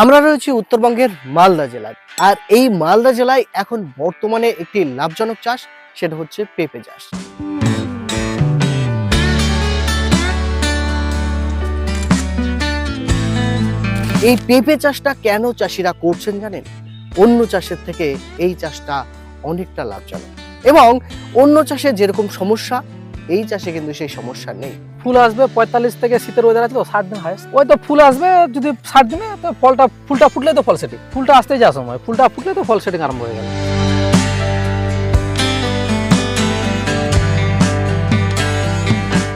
আমরা রয়েছি উত্তরবঙ্গের মালদা জেলায়। আর এই মালদা জেলায় এখন বর্তমানে একটি লাভজনক চাষ, সেটা হচ্ছে পেঁপে চাষ। এই পেঁপে চাষটা কেন চাষিরা করছেন জানেন? অন্য চাষের থেকে এই চাষটা অনেকটা লাভজনক। এবং অন্য চাষে যেরকম সমস্যা, এই চাষে কিন্তু সেই সমস্যা নেই। ফুল আসবে পঁয়তাল্লিশ থেকে শীতের ওয়েদার আছে তো ষাট দিন হায়েস্ট ওই তো ফুল আসবে যদি ষাট দিনে, তো ফলটা, ফুলটা ফুটলে তো ফল সেটিং ফুলটা আসতেই যা সময়। ফুলটা ফুটলে তো ফল সেটিং আরম্ভ হয়ে গেল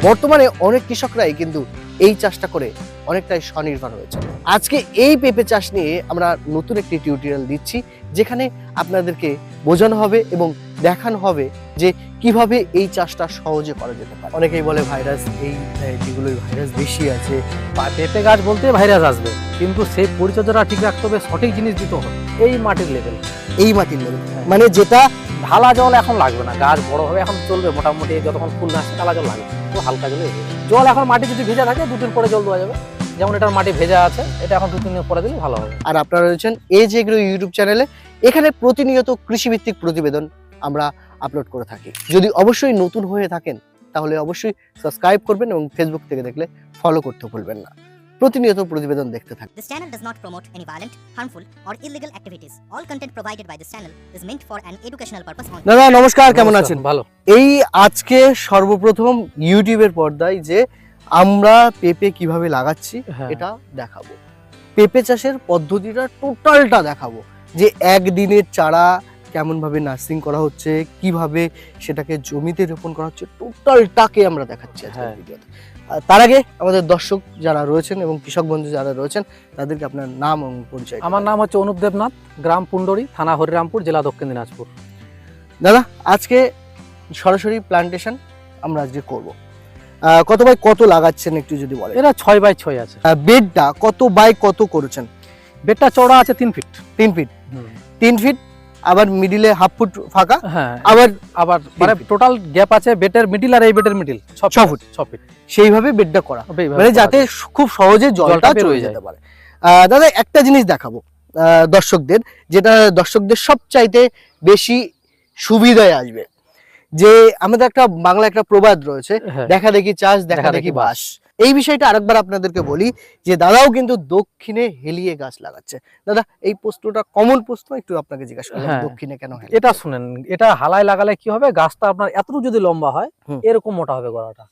বর্তমানে অনেক কৃষকরাই কিন্তু এই চাষটা করে অনেকটাই স্বনির্ভর হয়েছে। আজকে এই পেঁপে চাষ নিয়ে আমরা নতুন একটি টিউটোরিয়াল দিচ্ছি যেখানে আপনাদেরকে বোঝানো হবে এবং দেখানো হবে যে কীভাবে এই চাষটা সহজে করা যেতে পারে। অনেকেই বলে ভাইরাস এই এই যেগুলো ভাইরাস বেশি আছে। পা- পেঁপে গাছ বলতে ভাইরাস আসবে কিন্তু সেই পরিচর্যাটা ঠিক রাখতে হবে সঠিক জিনিস দিতে হবে। এই মাটির লেভেল এই মাটির লেভেল মানে যেটা ঢালা জল এখন লাগবে না গাছ বড় হবে এখন চলবে মোটামুটি যতক্ষণ ফুল না আসছে ঢালা জল লাগবে তো হালকা জলে হয়ে। জল এখন মাটি যদি ভেজা থাকে দুদিন পরে জল দেওয়া যাবে। যেমন এটার মাটি ভেজা আছে, এটা এখন দু তিন দিন পরে দিলে ভালো হবে। আর আপনারা রয়েছেন এই যে এগুলো ইউটিউব চ্যানেলে। এখানে প্রতিনিয়ত কৃষিভিত্তিক প্রতিবেদন আমরা আপলোড করে থাকি। যদি অবশ্যই নতুন হয়ে থাকেন, তাহলে অবশ্যই সাবস্ক্রাইব করবেন এবং ফেসবুক থেকে দেখলে ফলো করতে ভুলবেন না। প্রতিনিয়ত প্রতিবেদন দেখতে থাকুন This channel does not promote any violent, harmful, or illegal activities. All content provided by this channel is meant for an educational purpose only. দাদা নমস্কার কেমন আছেন ভালো এই আজকে সর্বপ্রথম ইউটিউবের পর্দায় যে আমরা পেঁপে কীভাবে লাগাচ্ছি হ্যাঁ। এটা দেখাবো পেঁপে চাষের পদ্ধতিটা টোটালটা দেখাবো যে একদিনের চারা কেমন ভাবে নার্সিং করা হচ্ছে কীভাবে সেটাকে জমিতে রোপণ করা হচ্ছে টোটালটাকে আমরা দেখাচ্ছি আজকের হ্যাঁ। ভিডিওতে তার আগে আমাদের দর্শক যারা রয়েছেন এবং কৃষক বন্ধু যারা রয়েছেন তাদেরকে আপনার নাম এবং পরিচয় আমার নাম হচ্ছে অনুপ দেবনাথ গ্রাম পুন্ডরি থানা হরিরামপুর জেলা দক্ষিণ দিনাজপুর। দাদা আজকে সরাসরি প্লান্টেশন আমরা আজকে করব। কত বাই কত লাগাচ্ছেন একটু যদি বলেন? এরা ছয় বাই ছয় আছে। বেডটা কত বাই কত করেছেন? বেডটা চওড়া আছে তিন ফিট তিন ফিট তিন ফিট আবার মিডিলে হাফ ফুট ফাঁকা হ্যাঁ আবার আবার মানে টোটাল গ্যাপ আছে বেটের মিডিল আর এই বেটের মিডিল ছ ফুট। ছ ফিট সেইভাবে বেডটা করা। মানে যাতে খুব সহজে জলটা চলে যেতে পারে। দাদা একটা জিনিস দেখাবো দর্শকদের যেটা দর্শকদের সবচাইতে বেশি সুবিধায় আসবে। যে আমাদের একটা বাংলা একটা প্রবাদ রয়েছে হ্যাঁ। দেখা দেখি চাষ দেখি দেখি বাস। এই বিষয়টা আরেকবার আপনাদেরকে বলি যে দাদাও কিন্তু দক্ষিণে হেলিয়ে গাছ লাগাচ্ছে। দাদা এই প্রশ্নটা কমন প্রশ্ন একটু আপনাকে জিজ্ঞাসা করলাম হ্যাঁ। দক্ষিণে কেন এটা শুনেন এটা হালায় লাগালে কি হবে? গাছটা আপনার এতটুকু যদি লম্বা হয় এরকম মোটা হবে গোড়াটা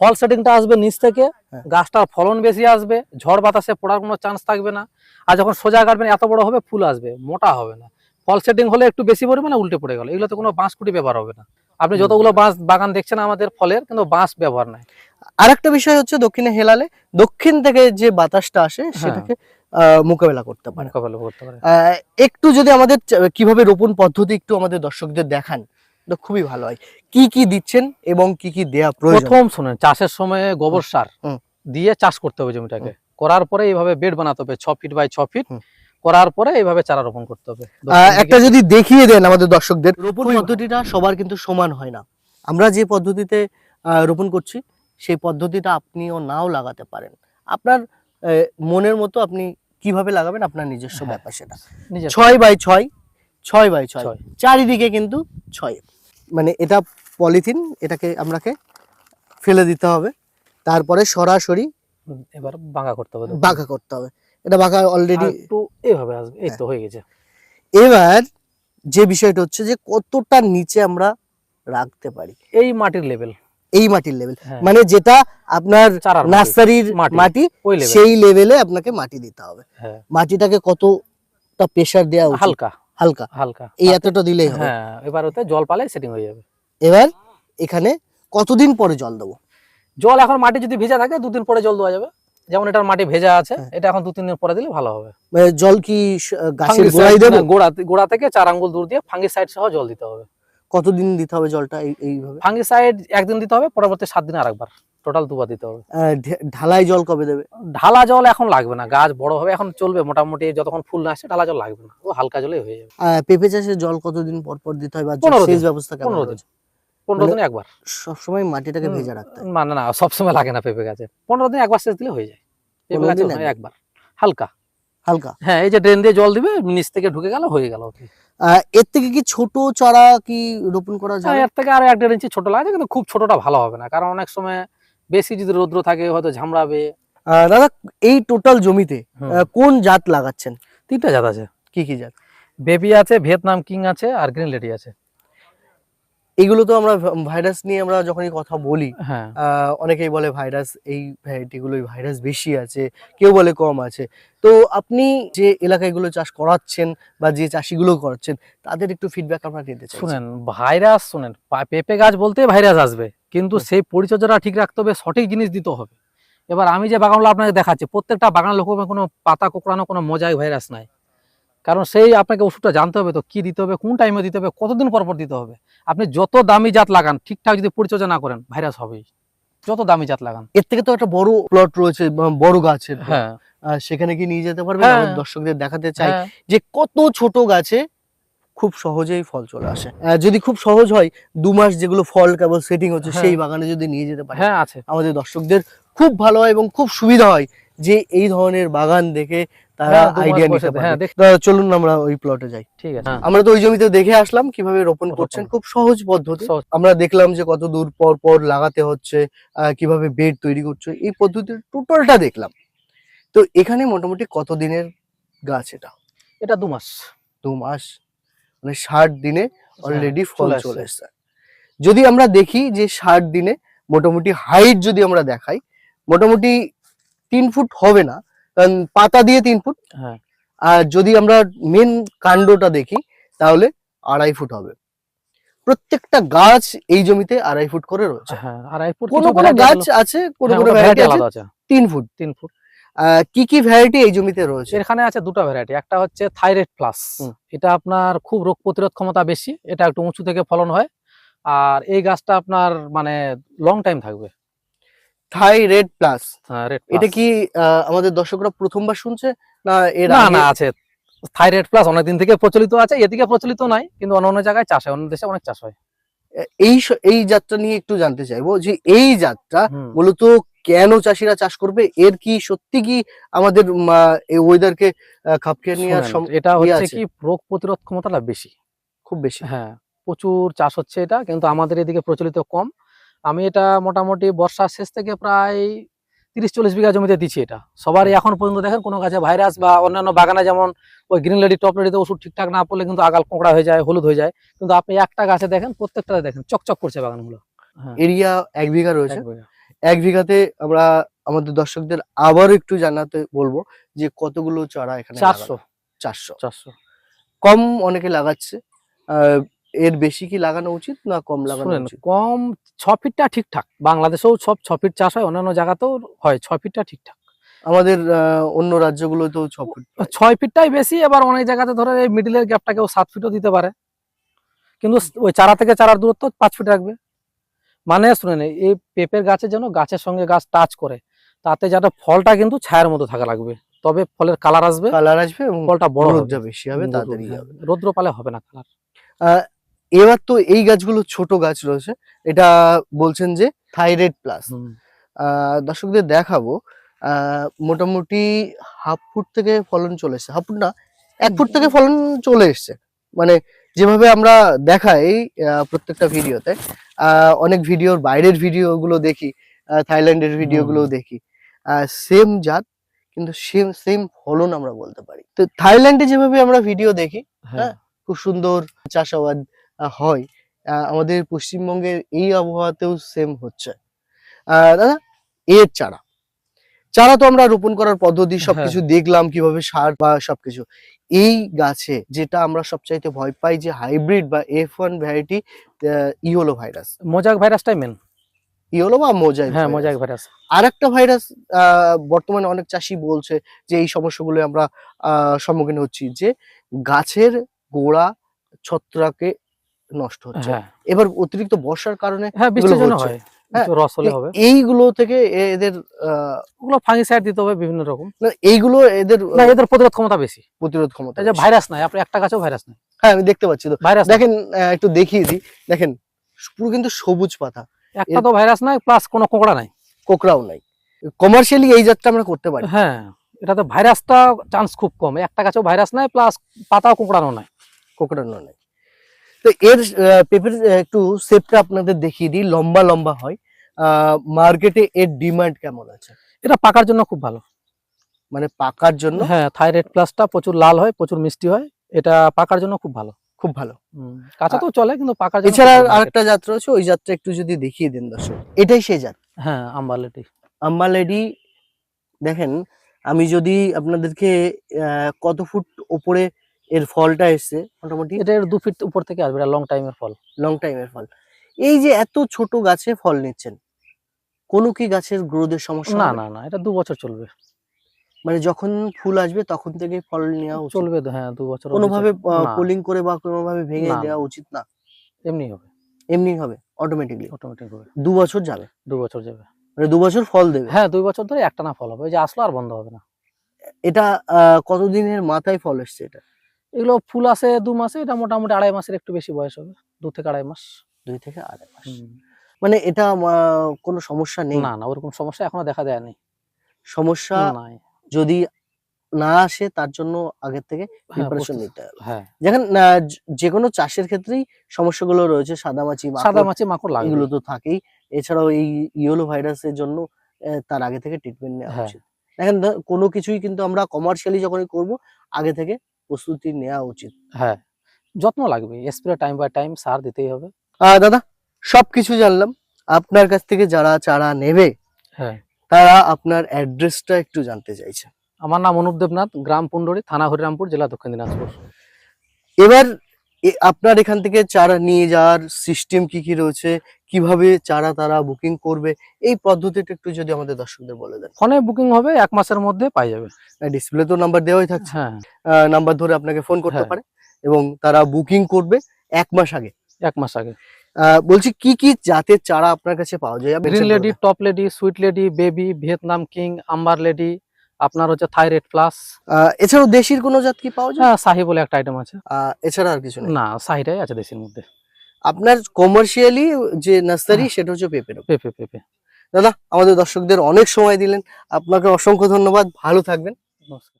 ফল সেটিংটা আসবে নিচ থেকে হ্যাঁ। গাছটার ফলন বেশি আসবে ঝড় বাতাসে পড়ার কোনো চান্স থাকবে না। আর যখন সোজা কাটবেন এত বড় হবে ফুল আসবে মোটা হবে না। ফল সেটিং হলে একটু বেশি পরিমাণে উল্টে পড়ে গেল। এগুলোতে কোনো বাঁশ কুটি ব্যবহার হবে না। আপনি যতগুলো বাঁশ বাগান দেখছেন আমাদের ফলের কিন্তু বাঁশ ব্যবহার নাই। আরেকটা বিষয় হচ্ছে দক্ষিণে হেলালে দক্ষিণ থেকে যে বাতাসটা আসে হ্যাঁ। সেটাকে মোকাবেলা করতে পারে। মোকাবেলা করতে পারে। একটু যদি আমাদের কীভাবে রোপণ পদ্ধতি একটু আমাদের দর্শকদের দেখান তো খুবই ভালো হয়। কি কি দিচ্ছেন এবং কি কি দেয়া প্রয়োজন? প্রথম শুনেন চাষের সময় গোবর সার দিয়ে চাষ করতে হবে জমিটাকে। করার পরে এইভাবে বেড বানাতে হবে ছ ফিট বাই ছ ফিট। করার পরে এইভাবে চারা রোপণ করতে হবে। একটা যদি দেখিয়ে দেন আমাদের দর্শকদের রোপণ পদ্ধতিটা সবার কিন্তু সমান হয় না। আমরা যে পদ্ধতিতে আহ, রোপণ করছি সেই পদ্ধতিটা আপনিও নাও লাগাতে পারেন। আপনার মনের মতো আপনি কীভাবে লাগাবেন আপনার নিজস্ব হ্যাঁ। ব্যাপার সেটা। ছয় বাই ছয় ছয় বাই ছয়। চারিদিকে কিন্তু ছয়। মানে এটা পলিথিন এটাকে আমরাকে ফেলে দিতে হবে। তারপরে সরাসরি এবার বাঁকা করতে হবে বাঁকা করতে হবে। এটা বাঁকা অলরেডি একটু এইভাবে আসবে এই তো হয়ে। গেছে। এবার যে বিষয়টা হচ্ছে যে কতটা নিচে আমরা রাখতে পারি। এই মাটির লেভেল এই মাটির লেভেল হ্যাঁ। মানে যেটা আপনার নার্সারির মাটি। সেই লেভেলে আপনাকে মাটি দিতে হবে। হ্যাঁ। মাটিটাকে কতটা প্রেসার দেওয়া হালকা। হালকা। হালকা। এই এতটা দিলেই হবে। হ্যাঁ এবার ওতে জল পালে সেটিং হয়ে যাবে। এবার এখানে কতদিন পরে জল দেবো? জল এখন মাটি যদি ভেজা থাকে দুদিন পরে জল দেওয়া যাবে। যেমন এটার মাটি ভেজা আছে। এটা এখন দু তিন দিন পরে দিলে ভালো হবে। মানে জল কি গাছের গোড়ায় দেবো? গোড়া গোড়া থেকে চার আঙ্গুল দূর দিয়ে ফাঙ্গিসাইড সহ জল দিতে হবে। কতদিন দিতে হবে জলটা এই- এইভাবে ফাঙ্গিসাইড একদিন দিতে হবে পরবর্তী সাত দিনে আরেকবার টোটাল দুবার দিতে হবে ঢালাই জল কবে দেবে ঢালা জল এখন লাগবে না গাছ বড় হবে এখন চলবে মোটামুটি যতক্ষণ ফুল না আসছে ঢালা জল লাগবে না ও হালকা জলে হয়ে যাবে পেঁপে চাষে জল কতদিন পর পর দিতে হয় বা পনেরো সেচ দিন। ব্যবস্থা কেমন পনেরো দিন। রয়েছে? পনেরো মানে- দিনে একবার সবসময় মাটিটাকে। ভেজা রাখতে মানে না সবসময় লাগে না পেঁপে গাছে পনেরো দিন একবার সেচ দিলে হয়ে যায় পেঁপে গাছে। একবার হালকা হালকা। হ্যাঁ এই যে ড্রেন দিয়ে জল দিবে নিচ থেকে ঢুকে গেল হয়ে গেল এর থেকে কি ছোট চারা কি রোপণ করা যায় এর থেকে আরও এক দেড় ইঞ্চি ছোট লাগে কিন্তু খুব ছোটটা ভালো হবে না কারণ অনেক সময় বেশি যদি রৌদ্র থাকে হয়তো ঝামড়াবে। দাদা এই টোটাল জমিতে কোন জাত লাগাচ্ছেন? তিনটা জাত আছে। কি কি জাত? বেবি আছে ভিয়েতনাম কিং আছে আর গ্রিন লেডি আছে। এগুলো তো আমরা ভাইরাস নিয়ে আমরা যখনই কথা বলি হ্যাঁ। আহ, অনেকেই বলে ভাইরাস এই ভ্যারাইটিগুলোই ভাইরাস বেশি আছে কেউ বলে কম আছে। তো আপনি যে এলাকাগুলো চাষ করাচ্ছেন বা যে চাষিগুলো করাচ্ছেন তাদের একটু ফিডব্যাক আমরা নিতে চাই শুনেন ভাইরাস শুনেন পেঁপে গাছ বলতে ভাইরাস আসবে কিন্তু সেই পরিচর্যাটা ঠিক রাখতে হবে সঠিক জিনিস দিতে হবে। এবার আমি যে বাগানগুলো আপনাকে দেখাচ্ছি প্রত্যেকটা বাগান লোক কোনো পাতা কোকড়ানো কোনো মোজাইক ভাইরাস নাই। কারণ সেই আপনাকে ওষুধটা জানতে হবে তো কি দিতে হবে কোন টাইমে দিতে হবে কতদিন পর পর দিতে হবে। আপনি যত দামি জাত লাগান ঠিকঠাক যদি পরিচর্যা না করেন ভাইরাস হবেই। যত দামি জাত লাগান। এর থেকে তো একটা বড় প্লট রয়েছে বড় গাছের হ্যাঁ। সেখানে কি নিয়ে যেতে পারবেন হ্যাঁ। দর্শকদের দেখাতে চাই হ্যাঁ। যে কত ছোট গাছে খুব সহজেই ফল চলে আসে। যদি খুব সহজ হয় দু মাস যেগুলো ফল কেবল সেটিং হচ্ছে হ্যাঁ। সেই বাগানে যদি নিয়ে যেতে পারে হ্যাঁ আছে। আমাদের দর্শকদের খুব ভালো হয় এবং খুব সুবিধা হয় যে এই ধরনের বাগান দেখে তারা হ্যাঁ, আইডিয়া বসে নিতে হ্যাঁ, পারে দেখ- তা চলুন আমরা ওই প্লটে যাই। ঠিক আছে। হ্যাঁ, আমরা তো ওই জমিতে দেখে আসলাম কীভাবে রোপণ। করছেন। খুব সহজ পদ্ধতি। আমরা দেখলাম যে কত দূর পর পর লাগাতে হচ্ছে কীভাবে বেড তৈরি করছে। এই পদ্ধতির টোটালটা দেখলাম। তো এখানে মোটামুটি কত দিনের গাছ এটা? এটা দু মাস। দু মাস? মানে ষাট দিনে অলরেডি ফল হ্যাঁ, চলে এসছে। যদি আমরা দেখি যে ষাট দিনে মোটামুটি হাইট যদি আমরা দেখাই মোটামুটি তিন ফুট হবে না। কারণ পাতা দিয়ে তিন ফুট। হ্যাঁ। আর যদি আমরা মেন কাণ্ডটা দেখি তাহলে আড়াই ফুট হবে। প্রত্যেকটা গাছ এই জমিতে আড়াই ফুট করে রয়েছে। হ্যাঁ আড়াই ফুট কোনো কোনো গাছ আছে কোনো কোনো ভ্যারাইটি আছে তিন ফুট। তিন ফুট। আহ, কি কি ভ্যারাইটি এই জমিতে রয়েছে? এখানে আছে দুটো ভ্যারাইটি একটা হচ্ছে থাইরয়েড প্লাস এটা আপনার খুব রোগ প্রতিরোধ ক্ষমতা বেশি। এটা একটু উঁচু থেকে ফলন হয়। আর এই গাছটা আপনার মানে লং টাইম থাকবে। থাই রেড প্লাস এটা কি আমাদের দর্শকরা প্রথমবার শুনছে না এর না না আছে। থাইরয়েড প্লাস অনেকদিন থেকে প্রচলিত আছে এদিকে প্রচলিত নাই কিন্তু অন্য অন্য জায়গায় চাষ হয় অন্য দেশে অনেক চাষ হয়। এই এই জাতটা নিয়ে একটু জানতে চাইব যে এই জাতটা মূলত কেন চাষিরা চাষ করবে? এর কি সত্যি কি আমাদের এই ওয়েদারকে খাপ খেয়ে নেওয়ার এটা ইয়ে হচ্ছে। কি রোগ প্রতিরোধ ক্ষমতাটা বেশি। খুব বেশি। হ্যাঁ প্রচুর চাষ হচ্ছে এটা কিন্তু আমাদের এদিকে প্রচলিত কম। আমি এটা মোটামুটি বর্ষার শেষ থেকে প্রায় তিরিশ চল্লিশ বিঘা জমিতে দিচ্ছি এটা। সবারই এখন পর্যন্ত দেখেন কোনো গাছে ভাইরাস বা অন্যান্য বাগানে যেমন ওই গ্রিন লেডি টপ লেডিতে ওষুধ ঠিকঠাক না পড়লে কিন্তু আগাল কোঁকড়া হয়ে যায় হলুদ হয়ে যায়। কিন্তু আপনি একটা গাছে দেখেন প্রত্যেকটা দেখেন চকচক করছে বাগানগুলো। হ্যাঁ। এরিয়া এক বিঘা রয়েছে। এক বিঘাতে আমরা আমাদের দর্শকদের আবারও একটু জানাতে বলব যে কতগুলো চারা এখানে চারশো। চারশো। চারশো। কম অনেকে লাগাচ্ছে। আহ, এর বেশি কি লাগানো উচিত না কম লাগানো উচিত? কম ছ ফিটটা ঠিকঠাক। বাংলাদেশেও সব ছ ফিট চাষ হয় অন্যান্য জায়গাতেও হয় ছ ফিটটা ঠিকঠাক। আমাদের অন্য রাজ্যগুলোতেও ছ ফুট। ছয় ফিটটাই বেশি এবার অনেক জায়গাতে ধরে এই মিডিলের গ্যাপটাকেও সাত ফিটও দিতে পারে। কিন্তু ওই চারা থেকে চারার দূরত্ব পাঁচ ফিট রাখবে। মানে শুনেন এই পেঁপের গাছে যেন গাছের সঙ্গে গাছ টাচ করে তাতে যাতে ফলটা কিন্তু ছায়ার মতো থাকা লাগবে। তবে ফলের কালার আসবে কালার আসবে এবং ফলটা বড় হবে। বেশি হবে তাড়াতাড়ি হ্যাঁ, হবে। রৌদ্র পালে হবে না কালার এবার তো এই গাছগুলো ছোট গাছ রয়েছে। এটা বলছেন যে থাইরয়েড প্লাস দর্শকদের দেখাবো। মোটামুটি হাফ ফুট থেকে ফলন চলে এসছে। হাফ ফুট না এক ফুট থেকে ফলন চলে এসছে। মানে যেভাবে আমরা দেখাই প্রত্যেকটা ভিডিওতে অনেক ভিডিওর বাইরের ভিডিওগুলো দেখি থাইল্যান্ডের ভিডিওগুলো দেখি। সেম জাত কিন্তু সেম সেম ফলন আমরা বলতে পারি। তো থাইল্যান্ডে যেভাবে আমরা ভিডিও দেখি হ্যাঁ খুব সুন্দর চাষাবাদ হয়। আমাদের পশ্চিমবঙ্গের এই আবহাওয়াতেও সেম হচ্ছে। দাদা এর চারা। চারা তো আমরা রোপণ করার পদ্ধতি সবকিছু দেখলাম কীভাবে সার বা সবকিছু। এই গাছে যেটা আমরা সবচাইতে ভয় পাই যে হাইব্রিড বা F one variety yellow virus mosaic ভাইরাসটাই main yellow বা মোজাইক হ্যাঁ মোজাক ভাইরাস আর একটা ভাইরাস বর্তমানে অনেক চাষি বলছে যে এই সমস্যাগুলো আমরা আহ, সম্মুখীন হচ্ছি যে গাছের গোড়া ছত্রাকে নষ্ট হচ্ছে। হ্যাঁ। এবার অতিরিক্ত বর্ষার কারণে হ্যাঁ বৃষ্টির জন্য হয়। হ্যাঁ, রস হলে হবে। এইগুলো থেকে এদের ওগুলো ফাঙ্গিসাইড দিতে হবে বিভিন্ন রকম। এইগুলো এদের না এদের প্রতিরোধ ক্ষমতা বেশি। প্রতিরোধ ক্ষমতা যে ভাইরাস নাই আপনি একটা গাছেও ভাইরাস নাই। হ্যাঁ আমি দেখতে পাচ্ছি তো। ভাইরাস দেখেন একটু দেখিয়ে দিই। দেখেন পুরো কিন্তু সবুজ পাতা। একটা তো ভাইরাস নাই প্লাস কোনো কোকড়া নাই। কোকড়াও নাই। কমার্শিয়ালি এই জাতটা আমরা করতে পারি। হ্যাঁ এটাতে ভাইরাসটা চান্স খুব কম। একটা গাছেও ভাইরাস নাই প্লাস পাতাও কুঁকড়ানো নাই। কোকড়ানো নেই। তো এর পেঁপের একটু শেপটা আপনাদের দেখিয়ে দিই লম্বা লম্বা হয়। মার্কেটে এর ডিমান্ড কেমন আছে? এটা পাকার জন্য খুব ভালো। মানে পাকার জন্য? হ্যাঁ থাইরয়েড প্লাসটা প্রচুর লাল হয় প্রচুর মিষ্টি হয় এটা পাকার জন্য খুব ভালো। খুব ভালো। কাঁচা তো চলে কিন্তু পাকার জন্য এছাড়া ভালো আরেকটা জাত রয়েছে ওই জাতটা একটু যদি দেখিয়ে দিন দর্শক। এটাই সেই জাত হ্যাঁ আম্বালেটি আম্বা লেডি দেখেন আমি যদি আপনাদেরকে কত ফুট ওপরে এর ফলটা এসছে মোটামুটি। এটা এর দু ফিট উপর থেকে আসবে এটা লং টাইমের ফল। লং টাইমের ফল। এই যে এত ছোট গাছে ফল নিচ্ছেন কোনো কি গাছের গ্রোথের সমস্যা না না না এটা দু বছর চলবে। মানে যখন ফুল আসবে তখন থেকে ফল নেওয়া চলবে তো, হ্যাঁ দু বছর কোনোভাবে পোলিং করে বা কোনোভাবে ভেঙে। দেওয়া উচিত না? এমনি হবে। এমনি হবে অটোমেটিকলি অটোমেটিক হবে। দু বছর যাবে? দু বছর যাবে। মানে দু বছর ফল দেবে? হ্যাঁ দুই বছর ধরে একটা না ফল হবে যে আসলো আর বন্ধ হবে না। এটা আহ, কতদিনের মাথায় ফল এসছে এটা? এগুলো ফুল আসে দু মাসে এটা মোটামুটি আড়াই মাসের একটু বেশি বয়স হবে। দু থেকে আড়াই মাস। দুই থেকে আড়াই মাস। মানে এটা কোনো সমস্যা নেই? না না ওরকম সমস্যা এখনও দেখা দেয়নি। সমস্যা নাই। যদি না আসে তার জন্য আগের থেকে হ্যাঁ, প্রিপারেশন নিতে হবে। হ্যাঁ। যেখানে যে কোনো চাষের ক্ষেত্রেই সমস্যাগুলো রয়েছে সাদামাছি সাদা মাকড় মাছি মাকড় লাগবে। এগুলো তো থাকেই। এছাড়াও এই ইয়েলো ভাইরাসের জন্য তার আগে থেকে ট্রিটমেন্ট নেওয়া হ্যাঁ। উচিত। দেখেন কোনো কিছুই কিন্তু আমরা কমার্শিয়ালি যখনই করব আগে থেকে প্রস্তুতি নেওয়া উচিত। হ্যাঁ যত্ন লাগবে স্প্রে টাইম বাই টাইম সার দিতেই হবে। দাদা সবকিছু জানলাম। আপনার কাছ থেকে যারা চারা নেবে হ্যাঁ। তারা আপনার অ্যাড্রেসটা একটু জানতে চাইছে। আমার নাম অনুপ দেবনাথ গ্রাম পুন্ডরী থানা হরিরামপুর জেলা দক্ষিণ দিনাজপুর। এবার আপনার এখান থেকে চারা নিয়ে যাওয়ার সিস্টেম কি কি রয়েছে? কীভাবে চারা তারা বুকিং করবে? এই পদ্ধতিটা একটু যদি আমাদের দর্শকদের বলে দেন। ফোনে বুকিং হবে এক মাসের মধ্যে পাই যাবে ডিসপ্লে তো নাম্বার দেওয়াই থাকছে। হ্যাঁ। নাম্বার ধরে আপনাকে ফোন করতে হ্যাঁ। পারে এবং তারা বুকিং করবে এক মাস আগে। এক মাস আগে। আহ, বলছি কি কি জাতের চারা আপনার কাছে পাওয়া যায়? Green lady top lady sweet lady baby Vietnam king amber lady আপনার হচ্ছে থাইরয়েড প্লাস। এছাড়াও দেশির কোনো জাত কি পাওয়া যায়? হ্যাঁ শাহি বলে একটা আইটেম আছে। এছাড়া আর কিছু না শাহিটাই আছে দেশির মধ্যে। আপনার কমার্শিয়ালি যে নার্সারি হ্যাঁ। সেটা হচ্ছে পেঁপে পেপে পেপে। দাদা আমাদের দর্শকদের অনেক সময় দিলেন। আপনাকে অসংখ্য ধন্যবাদ। ভালো থাকবেন। নমস্কার।